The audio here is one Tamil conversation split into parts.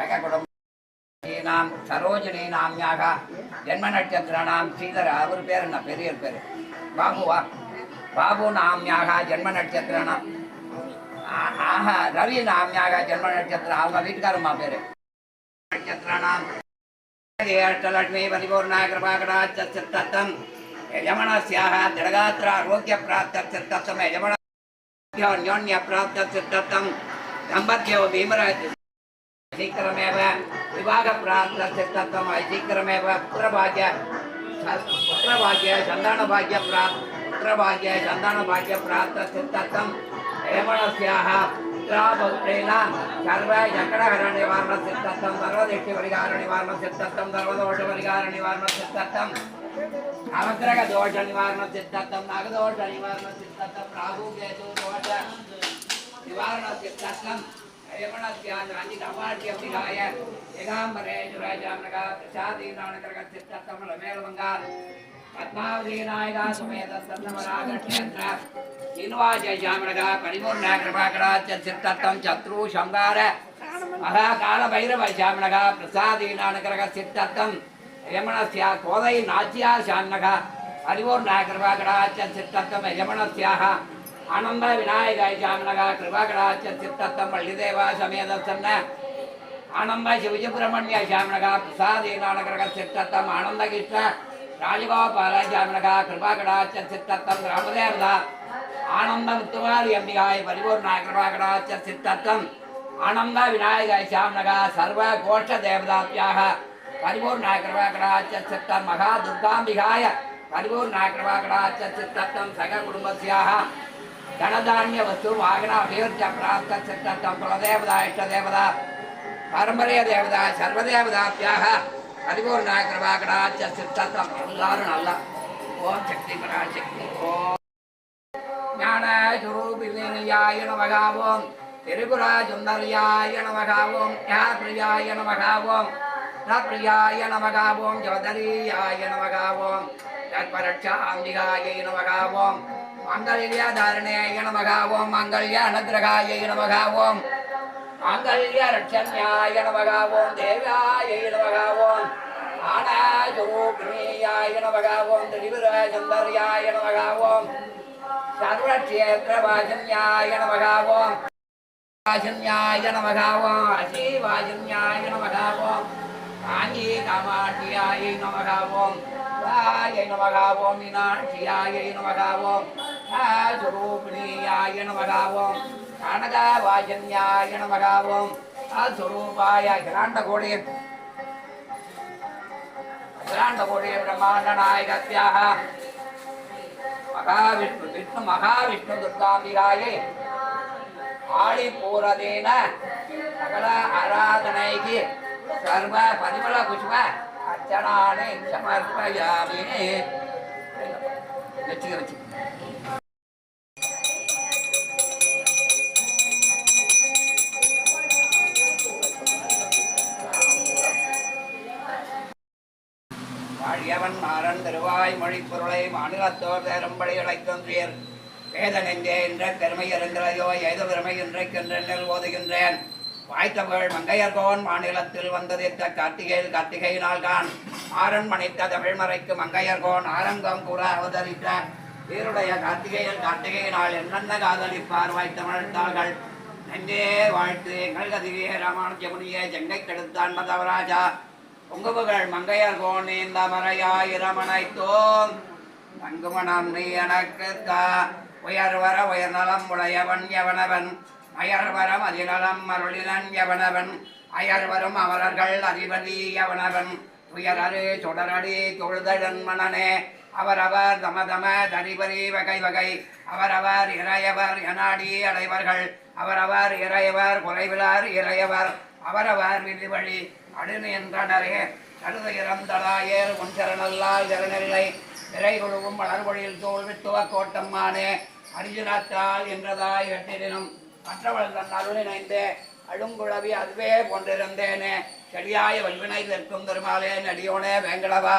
சககுடம் நாம் சரோஜினி நாம்யாக ஜென்ம நட்சத்திரனாம் ஸ்ரீதர் அவர் பேர் என்ன? பெரிய பேர். பாபுவா பாபு நாம்யாக ஜென்ம நட்சத்திரனாம் ஆஹா ரவி நாம்யாக ஜென்ம நட்சத்திரம் அவங்க வீட்டுக்காரம்மா பேர். நட்சத்திரனாம். ஏற்றலட்சுமி பரிபூர்ணா கிருபாகடாச்சத்தம் யஜமனஸ்யாக திடகாத்திர ஆரோக்கிய பிராப்த சித்தம் யஜமன தம்பத்தியோ பீமராஜ் శీఘ్రమేవ వివాహ ప్రార్థన చిత్తత్వం శీఘ్రమేవ పుత్రభాగ్య పుత్రభాగ్య సంతాన భాగ్య ప్రా పుత్రభాగ్య సంతాన భాగ్య ప్రార్థన చిత్తత్వం. హేమణస్యాహ పుత్రాభక్తేన సర్వ చక్రహర నివారణ చిత్తత్వం సర్వదృష్టి పరిహార నివారణ చిత్తత్వం దోష నివారణ చిత్తత్వం. ரமணத்தியாஜாதிதமாட்சியபிகாய ஏகாம்பரே சுராஜாமனகா பிரசாதீராணகரகத்தித்தமல மேலமங்கால் பத்மாவதி நாயகா சுமேத சந்தமராகட்யந்திர சீனிவாஜயாமனகா கணிமூர்ணா கிருபாகராஜ்யத்தித்தம் சத்ரு சங்கார மகாகால பைரவ சாமனகா பிரசாதீராணகரகத்தித்தம் యమణస్య కోదై నాచ్యా శాన్నగ హరివోర్ణా కృపాకడాచ చిత్తత్వం యమణస్యాహ அனந்த விநாயகாய் சாமினகா கிருபாகடாச்ச சித்தத்தம் பள்ளிதேவா சமேத சன்ன ஆனந்த சிவசுப்பிரமணிய சாமினகா பிரசாதீனானகரக சித்தத்தம் ஆனந்த கிருஷ்ண ராஜகோபால சாமினகா கிருபாகடாச்ச சித்தத்தம் ராமதேவதா ஆனந்த முத்துவாரி அம்பிகாய் பரிபூர்ணா கிருபாகடாச்ச சித்தத்தம். ஆனந்த விநாயகாய் சாமினகா சர்வ கோஷ்ட தேவதாபியாக பரிபூர்ணா கிருபாகடாச்ச சித்தம் மகா துர்காம்பிகாய பரிபூர்ணா கிருபாகடாச்ச சித்தத்தம் சக குடும்பஸ்யாக. ಧನಧಾನ್ಯ ವಸ್ತು ವಾಹನ ಅಭಿವೃದ್ಧ ಪ್ರಾಪ್ತ ಸಿದ್ಧ ಕುಲದೇವದ ಇಷ್ಟದೇವದ பாரம்பரிய தேவதா சர்வதேவதாத்தியாக பரிபூர்ணா கிருபாகடாச்ச சித்தத்தம் எல்லாரும் நல்லா ஓம் சக்தி பராசக்தி ஓம் ஞான சுரூபிணியாய நமகாவோம் திரிபுரா சுந்தரியாய நமகாவோம் யா பிரியாய நமகாவோம் பிரியாய நமகாவோம் ஜோதரியாய நமகாவோம் மங்கல்ய தாரணேய நமகாவோம் மங்கல்ய அனுகிரகாய நமகாவோம் மங்கல்ய ரட்சண்யாய நமகாவோம் தேவாய நமகாவோம் ஆனாஜரூபிணியாய நமகாவோம் திரிபுர சுந்தரியாய நமகாவோம் சர்வக்ஷேத்திரவாசன்யாய நமகாவோம் வாசன்யாய நமகாவோம் அசீவாசன்யாய நமகாவோம் காஞ்சி காமாட்சியாய நமகாவோம் வாய நமகாவோம் மீனாட்சியாய நமகாவோம் ஸ்வரூபிணியாய நமகாவோம் சுரூபாய கிராண்ட அஸ்வரூபாய கிராண்ட அகிலாண்டகோடி பிரம்மாண்ட நாயகத்தியாக மகாவிஷ்ணு விஷ்ணு மகாவிஷ்ணு துர்காம்பிகாயை. ஆளி போறதேன சகல ஆராதனைக்கு சர்வ பரிமள புஷ்ப அர்ச்சனானை சமர்ப்பயாமே. வச்சுக்க வச்சுக்க திருவாய் மொழி பொருளை மாநிலத்தோர் தேரும்படி இழைக்கின்றீர் வேத நெஞ்சே என்ற பெருமை இருந்ததையோ ஏதோ பெருமை இன்றைக்கென்றெண்ணில் ஓதுகின்றேன். வாய்த்தவர்கள் மங்கையர்கோன் மாநிலத்தில் வந்ததித்த கார்த்திகையில் கார்த்திகையினால்தான் நாள் கான் ஆரன் தமிழ்மறைக்கு மங்கையர்கோன் ஆரங்கம் கூட அவதரித்த. வீருடைய கார்த்திகையில் கார்த்திகையினால் என்னென்ன காதலிப்பார் வாய்த்தமிழ்த்தார்கள் நெஞ்சே வாழ்த்து எங்கள் கதிவே ராமானுஜமுனியே செங்கை கெடுத்தான் மதவராஜா. உங்குபுகள் மங்கையர் கோணேந்த மறையாயிரமனைத்தோம் தங்குமணம் நீ எனக்குத்தா உயர் வர உயர் நலம் உடையவன் எவனவன்? அயர் வரம் அதிநலம் அருளினன் எவனவன்? அயர் வரும் அதிபதி எவனவன்? துயரரு சுடரடி தொழுதழன் மணனே அவரவர் தம தம தரிபரி வகை வகை. அவரவர் இறையவர் எனாடி அடைவர்கள். அவரவர் இறையவர் குறைவிலார் இறையவர். அவரவர் விதிவழி அடுநு என்றனரே கருத உன் சரணல்லால் ஜெகனில்லை திரை கொழுவும் மலர்வழியில் தோல்வித்துவ கோட்டம்மானே அரிஜுனத்தால் என்றதாய் வெற்றினும் மற்றவள் தன் அருளினைந்தே அழுங்குழவி அதுவே கொண்டிருந்தேனே செடியாய வல்வினை நிற்கும் திருமாலே நடியோனே வேங்கடவா.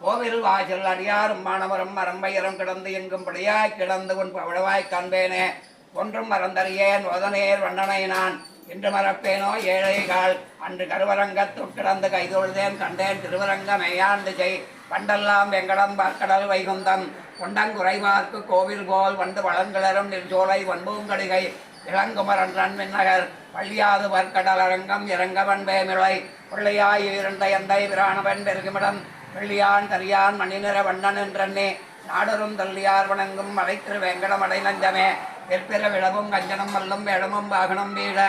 கோவில் வாசல் அடியாரும் மாணவரும் மரம்பயரும் கிடந்து எங்கும்படியாய் கிடந்து உன் பவளவாய் காண்பேனே. ஒன்றும் மறந்தறியேன் வதனேர் வண்ணனை நான். இன்று மறப்பேனோ ஏழைகள்? அன்று கருவரங்கத்துட் கிடந்து கைதொழுதேன் கண்டேன் திருவரங்க மெய்யாண்டு செய். பண்டெல்லாம் வெங்கடம் பார்க்கடல் வைகுந்தம். கொண்டங்குறைவார்க்கு கோவில் போல் வந்து வளங்கிளரும் நிர்ஜோலை வன்பூங்கடிகை இளங்குமரன் ரன்மின்னகர் பள்ளியாது வர்க்கடல் அரங்கம் இறங்கவன் வேமிழை. பிள்ளையாய் இருண்ட எந்தை பிராணவன் பெருகுமிடம். வெள்ளியான் கரியான் மணிநிற வண்ணன் என்றே நாடரும் தள்ளியார் வணங்கும் மலைத்திரு வெங்கடமடை நஞ்சமே. வெற்பிற விளவும் கஞ்சனம் மல்லும் வேடமும் வாகனம் வீழ.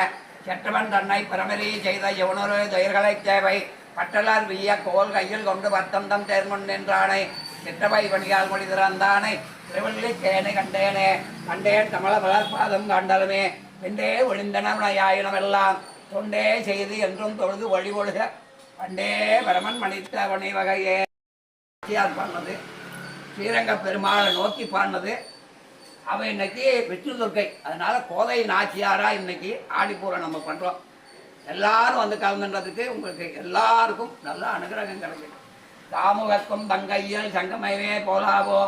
செற்றவன் தன்னை பிரமரி செய்த எவனொரு துயர்களை தேவை. பட்டலார் வீய கோல் கையில் கொண்டு வர்த்தந்தம் தேர்முன் நின்றானை. சிற்றவை பணியால் மொழி திறந்தானை. திருவள்ளி தேனை கண்டேனே. கண்டேன் கமல மலர்பாதம் கண்டலுமே. பிண்டே ஒழிந்தனவனையாயினம் எல்லாம் தொண்டே செய்து என்றும் தொழுது ஒளி ஒழுக. பண்டே பரமன் மணித்த வணி வகையே பண்ணது ஸ்ரீரங்க பெருமாளை நோக்கி பாடினது. அவன் இன்னைக்கு விஷ்ணு துர்க்கை. அதனால கோதை நாச்சியாரா இன்னைக்கு ஆடிப்பூரை நம்ம பண்றோம். எல்லாரும் வந்து கலந்துன்றதுக்கு உங்களுக்கு எல்லாருக்கும் நல்ல அனுகிரகம் கிடைக்கும். தாமுகக்கும் தங்கையில் சங்கமமே போலாவோ?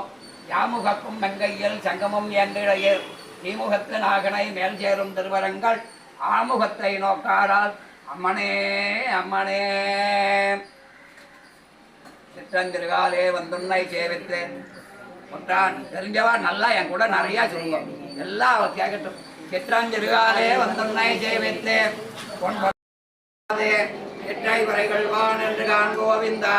யாமுகக்கும் தங்கையல் சங்கமம் என்றிடையே தீமுகத்து நாகனை மேல் சேரும் திருவரங்கள். ஆமுகத்தை நோக்காரால் அம்மனே அம்மனே. சிற்றந்திருகாலே வந்துன்னை சேவித்தேன். ஒன்றான் தெரிஞ்சவா நல்லா என் கூட நிறைய சொல்லுங்க எல்லாம் அவ கேட்கட்டும் சிற்றந்திருகாலே வந்துன்னை ஜெயவித்தே பொன் எட்டை எற்றை வரைகள் வான் என்று கான் கோவிந்தா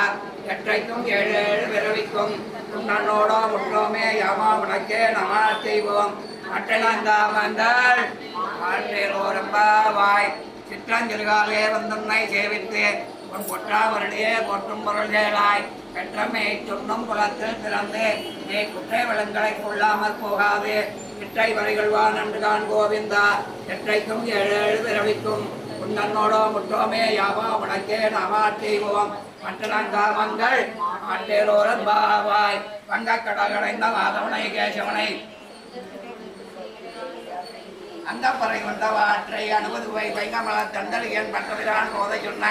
எட்டைக்கும் ஏழு ஏழு பிறவிக்கும். உன்னோடோ முற்றோமே யாமா உனக்கே நம செய்வோம். அட்டனாந்தாமந்தாள் அட்டனந்தாமந்தாள் ஆற்றிலோரம்பாவாய் சிற்றஞ்சிறுகாலே வந்துன்னை சேவித்து. உன் கொற்றாவருடைய கொட்டும் பொருள்களாய் பெற்றமே சொன்னும் குலத்தில் பிறந்து. நீ குற்றை விலங்களை கொள்ளாமற் போகாதே. இற்றை வரைகள்வான் என்று கான் கோவிந்தா. எற்றைக்கும் ஏழு ஏழு பிறவிக்கும். உன்னோடோ முற்றோமே யாவா உனக்கே நாமா செய்வோம். மற்றனங்காமங்கள் ஆட்டேரோரன் பாவாய். வங்கக்கடகடைந்த மாதவனை கேசவனை. அந்த பறை கொண்டவாற்றை அனுபதுவை வைங்கமல தண்டலியன் பட்டவிரான் போதை சொன்ன.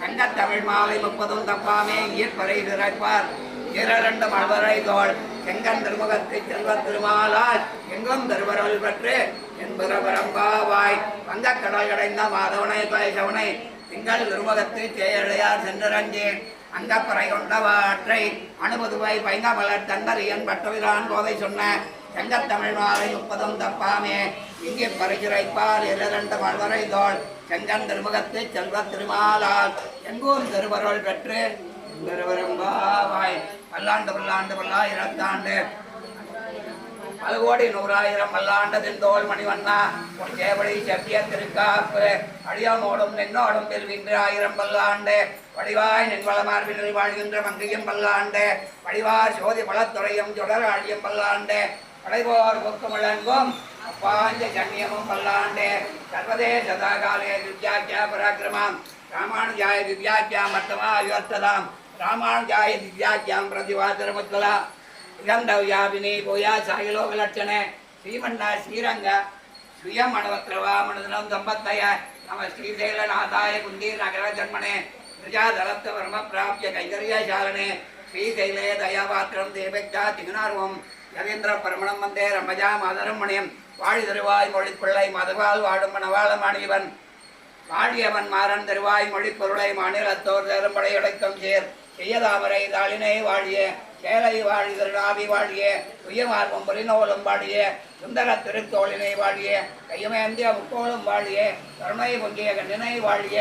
கண்ட தமிழ் மாலை முப்பதும் தப்பாமே. இயற்பறை திரைப்பார் இரண்டு மல்வரை தோள். செங்கன் திருமுகத்தை செல்வ திருமாலால். எங்கும் திருவருள் பெற்று என்பர பரம்பாவாய் வங்கக் கடல் கடைந்த மாதவனை பைசவனை திங்கள் திருமுகத்து செயலையார் சென்றரஞ்சேன் அங்கப்பறை கொண்டவாற்றை அனுமதுவை பைங்கமலர் தண்டலியன் பட்டவிரான் போதை சொன்ன. செங்கத்தமிழ் மாலை முப்பதும் தப்பாமே. இங்கே பரிசுரைப்பார் இரண்டு மல்வரை தோல் செங்கன் திருமுகத்து செல்வ திருமாலால் எங்கூர் திருவருள் பெற்று திருவரும்பாவாய். பல்லாண்டு பல்லாண்டு பல்லாயிரத்தாண்டு. பல கோடி நூறாயிரம் பல்லாண்டதின் தோல் மணிவண்ணா உன் சேவடி செவ்விய திருக்காப்பு. அடியோமோடும் நின்னோடும் பெறுகின்ற ஆயிரம் பல்லாண்டு. வடிவாய் நின்வள மார்பினில் வாழ்கின்ற மங்கையும் பல்லாண்டு. வடிவார் சோதி பலத்துறையும் தொடர் ஆழியும் பல்லாண்டு. படைவோர் கொக்குமிழங்கும். அப்பாஞ்ச சண்யமும் பல்லாண்டே சர்வதேச தாகாலே திவ்யாக்கியா பராக்கிரமாம். ராமானுஜாய திவ்யாக்கியாம் வர்த்தமா யுவர்த்ததாம். ராமானுஜாய திவ்யாக்கியாம் பிரதிவாதரமுத்தலா. இதந்தவ்யாபினி போயா சாயிலோகலட்சணே ஸ்ரீமன்னா ஸ்ரீரங்க. ஸ்ரீயமணவத்ரவா மனதினம் தம்பத்தய. நம ஸ்ரீசைலநாதாய குந்தி நகர ஜன்மனே பிரஜாதலத்த பிரம பிராப்திய கைகரியாசாலனே ஸ்ரீசைலே தயாபாத்திரம் தேவக்தா திகுணார்வம் யதேந்திர பரமணம் வந்தே ரமஜா மாதரம் மணியம் வாழி தருவாய் மொழிப்பிள்ளை மதவால் வாடும் மணவாள மாணிவன் வாழியவன் மாறன் தருவாய் மொழி பொருளை மாநிலத்தோர் தரும்படை உடைக்கம் சேர். செய்யதாமரை தாளினை வாழிய சேலை வாழி திருடாவி வாழிய துயமார்பம் புரிநோலும் வாழிய சுந்தர திருத்தோளினை வாழிய கையமேந்திய முக்கோளும் வாழிய கருணை பொங்கிய கண்ணினை வாழிய.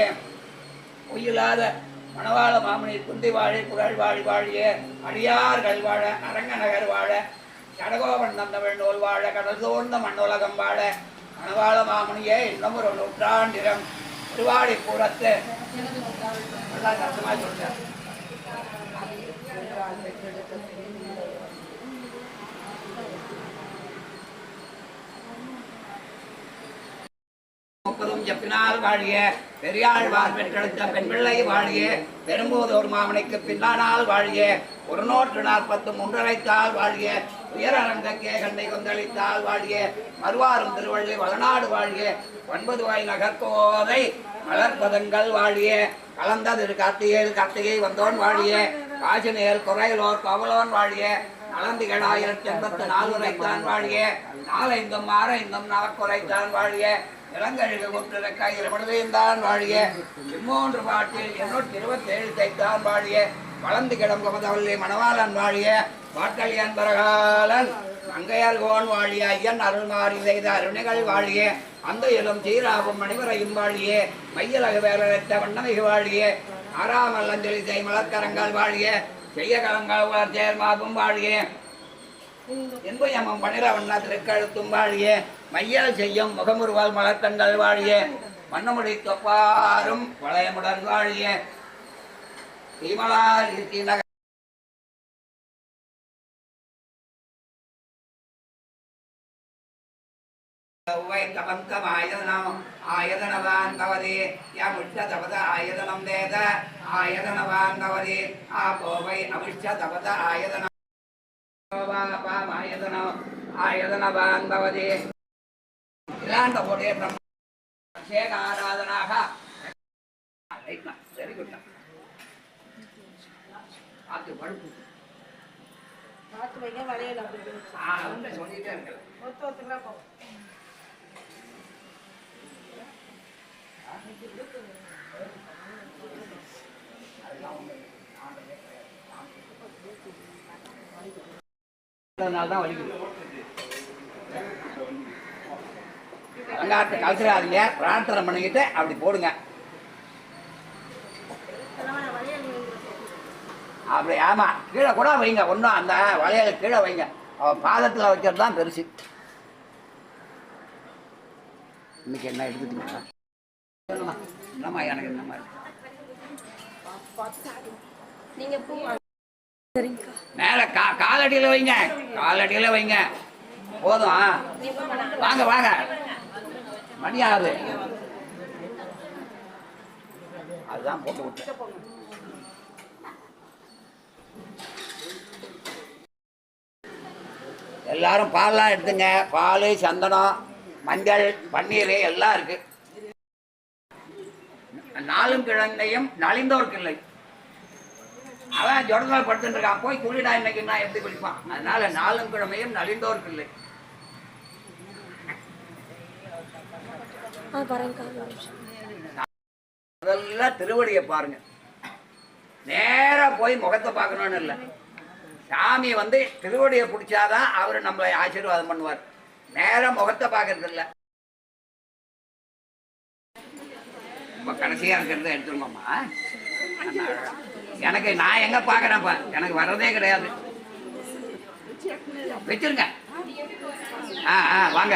உயிலாத மணவாள மாமணி குந்தி வாழி புகழ் வாழி வாழிய அடியார்கள் வாழ அரங்கநகர் வாழ கடகோபன் தந்தமிழ் நூல் வாழ கடல் சூழ்ந்த மண்ணுலகம் வாழ மணவாள மாமணியே இன்னும் ஒரு நூற்றாண்டிரம். திருவாடி பூரத்து சொல்றேன். பின்னால் வாழிய பெரியாழ்வார் பெற்றெடுத்த பெண் பிள்ளை வாழிய பெரும்போதோர் மாமனைக்கு பின்னானால் வாழிய ஒரு நூற்று நாற்பத்து மூன்றரைத்தால் வாழிய உயரரங்கக்கே கேகண்டை கொந்தளித்தால் வாழிய மறுவாரும் திருவள்ளி வளநாடு வாழிய ஒன்பது வாய் நகர்கோதை மலர்பதங்கள் வாழிய கலந்தது கார்த்திகை கார்த்திகை வந்தோன் வாழிய காசினேர் குறையலோர் கவலோன் வாழிய நலந்திகள் ஆயிரத்தி எண்பத்தி நாலு வாழிய நாலைந்தும் ஆறைந்தும் நவக்குறைத்தான் வாழிய இளங்கழிவு ஒன்று கையில் தான் வாழிய. இம்மூன்று பாட்டில் எண்ணூற்றி இருபத்தி ஏழு தைத்தான் வாழிய. வளர்ந்து கிடம் மணவாளன் வாழிய. பாட்டலியன் பரகாலன் மங்கையார் கோன் வாழிய. ஐயன் அருள்மாறி செய்த அருணிகள் வாழிய. அந்த இளம் சீராவும் மணிவரையும் வாழிய. மையலகு வேலழைத்த வண்ணமிகு வாழிய. ஆறாமல்லஞ்சலி செய் மலர்க்கரங்கள் வாழிய. செய்ய கலங்கள் சேர்மாவும் வாழிய. என்பயமும் பனிரவண்ண திருக்கழுத்தும் வாழிய. மையல் செய்யும் முகமுருவால் மலர்த்தங்கள் வாழிய மன்னமுடி தொப்பாரும் வளையமுடன் வாழிய. தீமலால் இருக்கி நகர் ஆயதனம் ஆயதனவான் பவதி யமுஷ்ட தபத ஆயதனம் வேத ஆயதனவான் பவதி ஆபோவை அமுஷ்ட தபத ஆயதனம். ஆயதனவான் பவதி இலாண்ட போடே அபிஷேக ஆராதனாக. Very good. அது பழுப்பு பார்த்து வைங்க வளையல் அப்படி இருக்கு. ஆ வந்து சொல்லிட்டே ஒத்து ஒத்துக்கலாம் அதனால தான் வலிக்குது. அலங்காரத்தை கலத்துறாதீங்க பிரார்த்தனை பண்ணிக்கிட்டு அப்படி போடுங்க. அப்படி ஆமா கீழே கூட வைங்க ஒன்றும் அந்த வளையல கீழே வைங்க. அவன் பாதத்தில் வைக்கிறது தான் பெருசு. இன்னைக்கு என்ன எடுத்துட்டீங்களா என்னம்மா? என்னம்மா எனக்கு என்னம்மா மேலே கா காலடியில் வைங்க காலடியில் வைங்க. போதும். வாங்க வாங்க. மணி ஆறு அதுதான் போட்டு விட்டேன். எல்லாரும் பால்லாம் எடுத்துங்க. பால் சந்தனம் மஞ்சள் பன்னீர் எல்லாம் இருக்கு. நாலும் கிழங்கையும் நலிந்தோர்க்கு இல்லை அவன் ஜொடத்தில் படுத்துட்டு இருக்கான். போய் குளிடா இன்னைக்கு நான் எடுத்து குளிப்பான். அதனால நாலும் கிழமையும் நலிந்தோருக்கு இல்லை ஆ வரேங்க்கா ஒரு நிமிஷம் முதல்ல திருவடியை பாருங்க. நேராக போய் முகத்தை பார்க்கணும்னு இல்லை. சாமி வந்து திருவடியை பிடிச்சாதான் அவர் நம்மளை ஆசீர்வாதம் பண்ணுவார். நேராக முகத்தை பார்க்கறது இல்லை. ரொம்ப கடைசியா இருக்கிறத எடுத்துருங்கம்மா. எனக்கு நான் எங்க பார்க்கறேன்ப்பா? எனக்கு வர்றதே கிடையாது. வச்சிருங்க. ஆ ஆ வாங்க.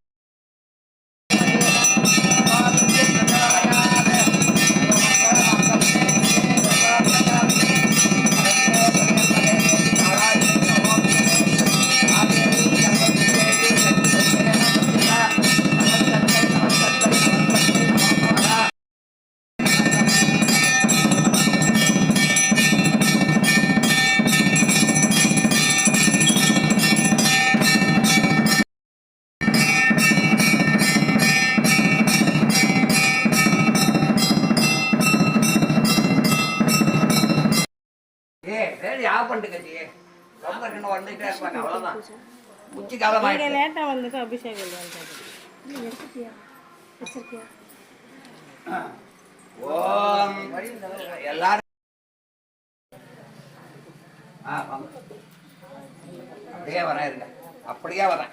பண்ணிட்டு கட்சி ரொம்ப இன்னும் வந்துட்டே இருப்பாங்க அவ்வளவுதான். உச்சி காலம் நீங்க ஆயிடுச்சு லேட்டா வந்துட்டு அபிஷேகம் ஓம். எல்லாரும். ஆ வாங்க. அப்படியே வரேன் இருங்க. அப்படியே வரேன்.